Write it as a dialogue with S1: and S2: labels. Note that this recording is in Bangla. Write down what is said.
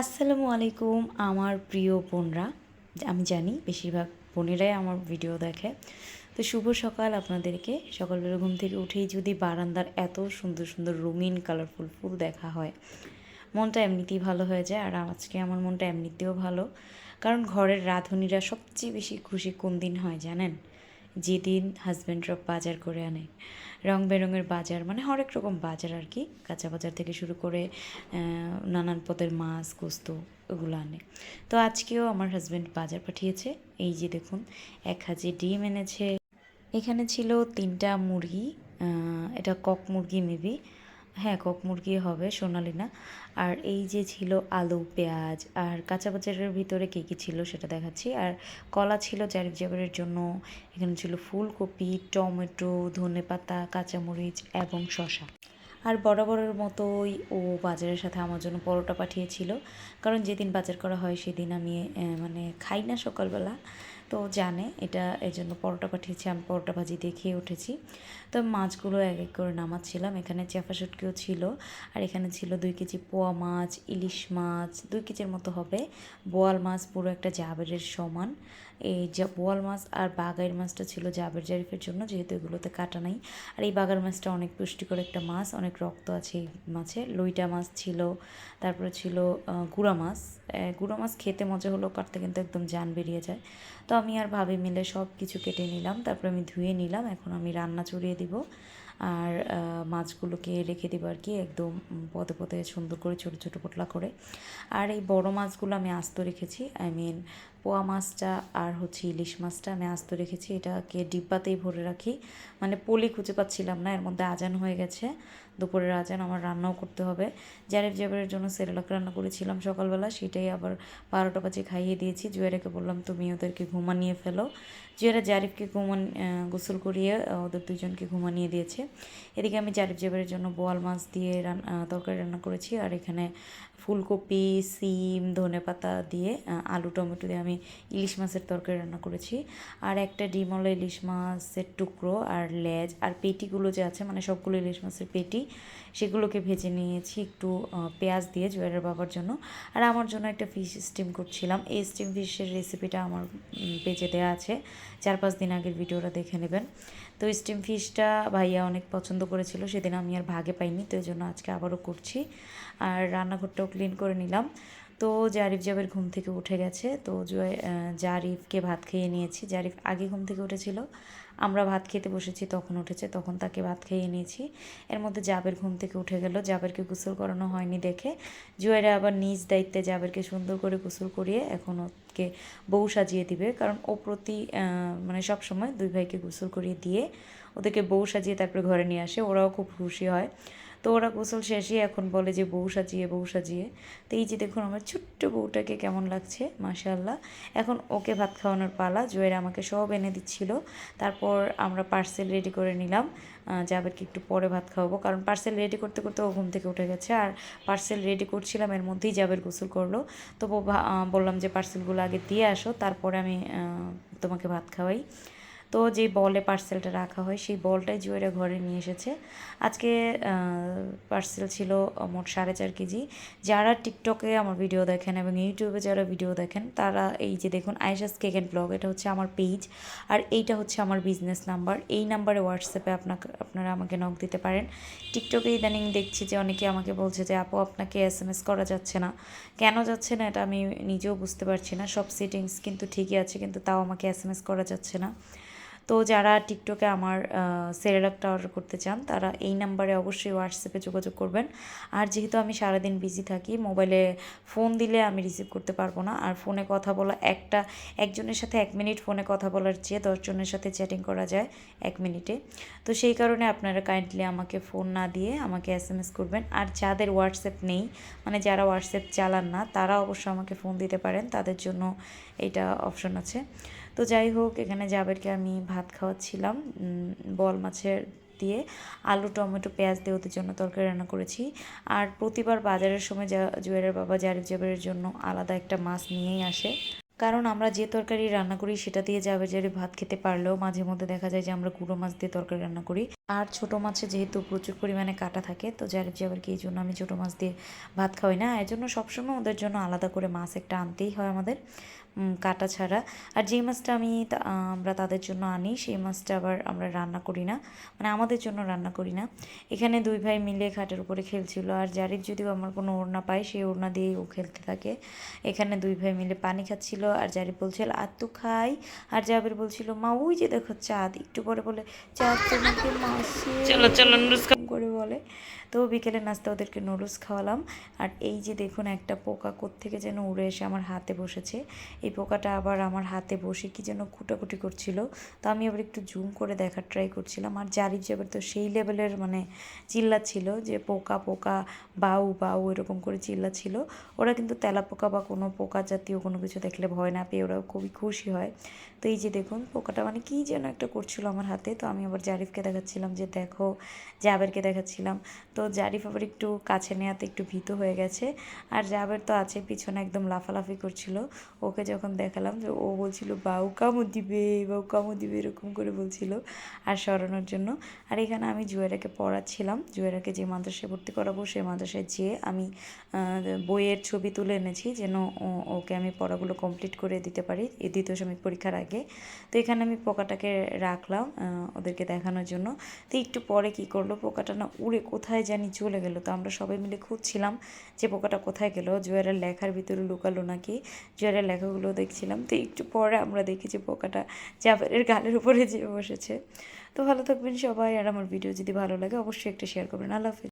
S1: আসসালামু আলাইকুম আমার প্রিয় বোনরা। আমি জানি বেশিরভাগ বোনেরাই আমার ভিডিও দেখে। তো শুভ সকাল আপনাদেরকে। সকালবেলা ঘুম থেকে উঠেই যদি বারান্দার এত সুন্দর সুন্দর রঙিন কালারফুল ফুল দেখা হয়, মনটা এমনিতেই ভালো হয়ে যায়। আর আজকে আমার মনটা এমনিতেও ভালো। কারণ ঘরের রাঁধুনিরা সবচেয়ে বেশি খুশি কোন দিন হয় জানেন? যেদিন হাজব্যান্ডরা বাজার করে আনে। রং বেরঙের বাজার মানে হরেক রকম বাজার আর কি। কাঁচা বাজার থেকে শুরু করে নানান পদের মাছ, গোস্ত ওগুলো আনে। তো আজকেও আমার হাজব্যান্ড বাজার পাঠিয়েছে। এই যে দেখুন, এক হাজি ডিম এনেছে। এখানে ছিল তিনটা মুরগি এটা কক মুরগি মেবি। হ্যাঁ কক মুরগি হবে সোনালি না। আর এই যে ছিল আলু, পেঁয়াজ আর কাঁচা বাজারের ভিতরে কী কী ছিল সেটা দেখাচ্ছি। আর কলা ছিল জারিফ জাবারের জন্য, এখানে ছিল ফুলকপি, টমেটো ধনেপাতা কাঁচামরিচ এবং শসা। আর বরাবরের মতোই ও বাজারের সাথে আমার জন্য পরোটা পাঠিয়েছিল। কারণ যেদিন বাজার করা হয় সেদিন আমি মানে খাই না সকালবেলা। তো জানে, এটা এই জন্য পরোটা পাঠিয়েছে, আমি পরোটা ভাজি দিয়ে খেয়ে উঠেছি। তো মাছগুলো এক এক করে নামাচ্ছিলাম, এখানে চেফা শুটকিও ছিল, আর এখানে ছিল দুই কেজি পোয়া মাছ, ইলিশ মাছ, দুই কেজির মতো হবে, বোয়াল মাছ পুরো একটা জাবেরের সমান। এই যা বোয়াল মাছ আর বাগাইর মাছটা ছিল জাবের জারিফের জন্য, যেহেতু এগুলোতে কাটা নাই। আর এই বাগার মাছটা অনেক পুষ্টিকর একটা মাছ, অনেক রক্ত আছে এই মাছে। লইটা মাছ ছিল, তারপরে ছিল গুড়া মাছ। গুড়া মাছ খেতে মজা হলো কাটতে কিন্তু একদম জান বেরিয়ে যায়। তো আমি আর ভাবি মিলে সব কিছু কেটে নিলাম, তারপর আমি ধুয়ে নিলাম, এখন আমি রান্না চড়িয়ে দিব। আর মাছগুলোকে রেখে দেবো আর কি, একদম পদে পদে সুন্দর করে ছোটো ছোটো পোটলা করে। আর এই বড় মাছগুলো আমি আস্ত রেখেছি আই মিন পোয়া মাছটা আর হচ্ছে ইলিশ মাছটা আমি আস্ত রেখেছি। এটাকে ডিব্বাতেই ভরে রাখি। মানে পলি খুঁজে পাচ্ছিলাম না এর মধ্যে আজান হয়ে গেছে। দুপুরের আজান আমার রান্নাও করতে হবে। জারেফ জাবের জন্য সেরেলাক রান্না করেছিলাম সকালবেলা সেটাই আবার বারোটা বাজে খাইয়ে দিয়েছি। জুয়ারাকে বললাম তুমি ওদেরকে ঘুমানিয়ে ফেলো। জুয়ারা জারিফকে ঘুমান গোসল করিয়ে ওদের দুজনকে ঘুমানিয়ে দিয়েছে। এদিকে আমি জারিফ জাবের জন্য বোয়াল মাছ দিয়ে রান আহ, তরকারি রান্না করেছি। আর এখানে ফুলকপি, সিম ধনেপাতা দিয়ে আলু, টমেটো দিয়ে আমি ইলিশ মাছের তরকারি রান্না করেছি। আর একটা ডিমওয়ালা ইলিশ মাছের টুকরো আর লেজ। আর পেটিগুলো যে আছে মানে সবগুলো ইলিশ মাছের পেটি, সেগুলোকে ভেজে নিয়েছি একটু পেঁয়াজ দিয়ে জুয়ারের বাবার জন্য। আর আমার জন্য একটা ফিশ স্টিম করছিলাম। এই স্টিম ফিশের রেসিপিটা আমার পেজে দেওয়া আছে। চার পাঁচ দিন আগের ভিডিওটা দেখে নেবেন। তো স্টিম ফিশটা ভাইয়া অনেক পছন্দ করেছিল, সেদিন আমি আর ভাগে পাইনি, তো এই জন্য আজকে আবারও করছি। আর রান্নাঘরটাও ক্লিন করে নিলাম। তো জারিফ জাবের ঘুম থেকে উঠে গেছে, তো জয় জারিফকে ভাত খেয়ে নিয়েছি। জারিফ আগে ঘুম থেকে উঠেছিল আমরা ভাত খেতে বসেছি, তখন উঠেছে, তখন তাকে ভাত খাইয়ে নিয়েছি এর মধ্যে জাবের ঘুম থেকে উঠে গেল। জাবেরকে গোসল করানো হয়নি দেখে। জুয়েরা আবার নিজ দায়িত্বে জাবেরকে সুন্দর করে গোসল করিয়ে এখন ওকে বউ সাজিয়ে দিবে। কারণ ও প্রতি মানে সব সময় দুই ভাইকে গোসল করিয়ে দিয়ে ওদেরকে বউ সাজিয়ে তারপরে ঘরে নিয়ে আসে। ওরাও খুব খুশি হয়। তো ওরা গোসল শেষে এখন বলে যে বউ সাজিয়ে বউ সাজিয়ে। তো এই যে দেখুন আমার ছোট্ট বউটাকে কেমন লাগছে মাশাল্লাহ এখন ওকে ভাত খাওয়ানোর পালা জুয়ের আমাকে সব এনে দিচ্ছিল। তারপর আমরা পার্সেল রেডি করে নিলাম। আহ, জাবেরকে একটু পরে ভাত খাওয়াবো। কারণ পার্সেল রেডি করতে করতে ও ঘুম থেকে উঠে গেছে। আর পার্সেল রেডি করছিলাম এর মধ্যেই জাবের গোসল করল। তো বললাম যে পার্সেলগুলো আগে দিয়ে আসো তারপরে আমি তোমাকে ভাত খাওয়াই। তো যে বলে পার্সেলটা রাখা হয়, সেই বলটাই জুয়েরা ঘরে নিয়ে এসেছে। আজকে পার্সেল ছিল মোট সাড়ে চার কেজি। যারা টিকটকে আমার ভিডিও দেখেন এবং ইউটিউবে যারা ভিডিও দেখেন, তারা এই যে দেখুন আয়েশাস কেক অ্যান্ড ব্লগ এটা হচ্ছে আমার পেজ আর এইটা হচ্ছে আমার বিজনেস নাম্বার এই নাম্বারে হোয়াটসঅ্যাপে আপনাকে, আপনারা আমাকে নক দিতে পারেন। টিকটকে ইদানিং দেখছি যে অনেকে আমাকে বলছে যে, আপু, আপনাকে এস এম এস করা যাচ্ছে না। কেন যাচ্ছে না এটা আমি নিজেও বুঝতে পারছি না। সব সেটিংস কিন্তু ঠিকই আছে, কিন্তু তাও আমাকে এস এম এস করা যাচ্ছে না। তো যারা টিকটকে আমার সেরেলাকটা অর্ডার করতে চান, তারা এই নাম্বারে অবশ্যই হোয়াটসঅ্যাপে যোগাযোগ করবেন। আর যেহেতু আমি সারাদিন বিজি থাকি মোবাইলে ফোন দিলে আমি রিসিভ করতে পারব না। আর ফোনে কথা বলা, একটা, একজনের সাথে এক মিনিট ফোনে কথা বলার চেয়ে দশজনের সাথে চ্যাটিং করা যায় এক মিনিটে তো সেই কারণে আপনারা কাইন্ডলি আমাকে ফোন না দিয়ে আমাকে এস এম এস করবেন। আর যাদের হোয়াটসঅ্যাপ নেই মানে যারা হোয়াটসঅ্যাপ চালান না, তারা অবশ্য আমাকে ফোন দিতে পারেন। তাদের জন্য এইটা অপশন আছে। তো যাই হোক, এখানে জাবেরকে আমি ভাত খাওয়াচ্ছিলাম বল মাছের দিয়ে। আলু, টমেটো, পেঁয়াজ দিয়ে ওদের জন্য তরকারি রান্না করেছি। আর প্রতিবার বাজারের সময় জুয়েলের বাবা, জারিফ জাবেরের জন্য আলাদা একটা মাছ নিয়েই আসে। কারণ আমরা যে তরকারি রান্না করি, সেটা দিয়ে জাবের জারি ভাত খেতে পারলেও মাঝে মধ্যে দেখা যায় যে আমরা গুঁড়ো মাছ দিয়ে তরকারি রান্না করি। আর ছোটো মাছে যেহেতু প্রচুর পরিমাণে কাটা থাকে, তো জারিফ জাবারকে এই জন্য আমি ছোটো মাছ দিয়ে ভাত খাওয়াই না। এর জন্য সবসময় ওদের জন্য আলাদা করে মাছ একটা আনতেই হয় আমাদের কাটা ছাড়া। আর যেই মাছটা আমি আমরা তাদের জন্য আনি, সেই মাছটা আবার আমরা রান্না করি না মানে আমাদের জন্য রান্না করি না। এখানে দুই ভাই মিলে খাটের উপরে খেলছিল, আর জারিফ যদিও আমার কোনো ওড়না পায়, সেই ওড়না দিয়েই ও খেলতে থাকে। এখানে দুই ভাই মিলে পানি খাচ্ছিল, আর জারিফ বলছিল আর তো খাই। আর জাবির বলছিল, মা, ওই যে দেখো চাঁদ। একটু পরে বলে, চাঁদ তোমাকে মাসে চলো চলো নুডলস করে বলে। তো বিকেলে নাস্তা ওদেরকে নুডলস খাওয়ালাম। আর এই যে দেখুন একটা পোকা থেকে যেন উড়ে এসে আমার হাতে বসেছে। এই পোকাটা আবার আমার হাতে বসে কি যেন কুটাকুটি করছিল। তো আমি আবার একটু জুম করে দেখার ট্রাই করছিলাম। আর জারিফ জাবের তো সেই লেভেলের মানে চিল্লাচ্ছিল যে পোকা পোকা, বাউ বাউ এরকম করে চিল্লাচ্ছিল। ওরা কিন্তু তেলা পোকা বা কোনো পোকা জাতীয় কোনো কিছু দেখলে ভয় না পেয়ে ওরা খুবই খুশি হয়। তো এই যে দেখুন পোকাটা মানে কী যেন একটা করছিল আমার হাতে। তো আমি আবার জারিফকে দেখাচ্ছিলাম যে দেখো, জাবেরকে দেখাচ্ছিলাম। তো জারিফ আবার একটু কাছে নেওয়াতে একটু ভীত হয়ে গেছে। আর জাবের তো আছে, পিছনে একদম লাফালাফি করছিল। ওকে যখন দেখালাম যে ও বলছিল, বাউ কামু দিবে, বাউ কামু দিবে, এরকম করে বলছিল আর সরানোর জন্য। আর এখানে আমি জুয়েরাকে পড়াচ্ছিলাম। জুয়েরাকে যে মাদ্রাসায় ভর্তি করাবো সেই মাদ্রাসায় যেয়ে আমি বইয়ের ছবি তুলে এনেছি যেন ওকে আমি পড়াগুলো কমপ্লিট করে দিতে পারি এই দ্বিতীয় সাময়িক পরীক্ষার আগে। তো এখানে আমি পোকাটাকে রাখলাম ওদেরকে দেখানোর জন্য। তো একটু পরে কি করল, পোকাটা না, উড়ে কোথায় জানি চলে গেল। তো আমরা সবাই মিলে খুঁজছিলাম যে পোকাটা কোথায় গেল। জুয়ারের লেখার ভিতরে লুকালো নাকি? জুয়ারের লেখাগুলো দেখছিলাম। তো একটু পরে আমরা দেখি যে পোকাটা জাফরের গালের উপরে যে বসেছে। তো ভালো থাকবেন সবাই। আর আমার ভিডিও যদি ভালো লাগে, অবশ্যই একটা শেয়ার করবেন। আল্লাহ হাফিজ।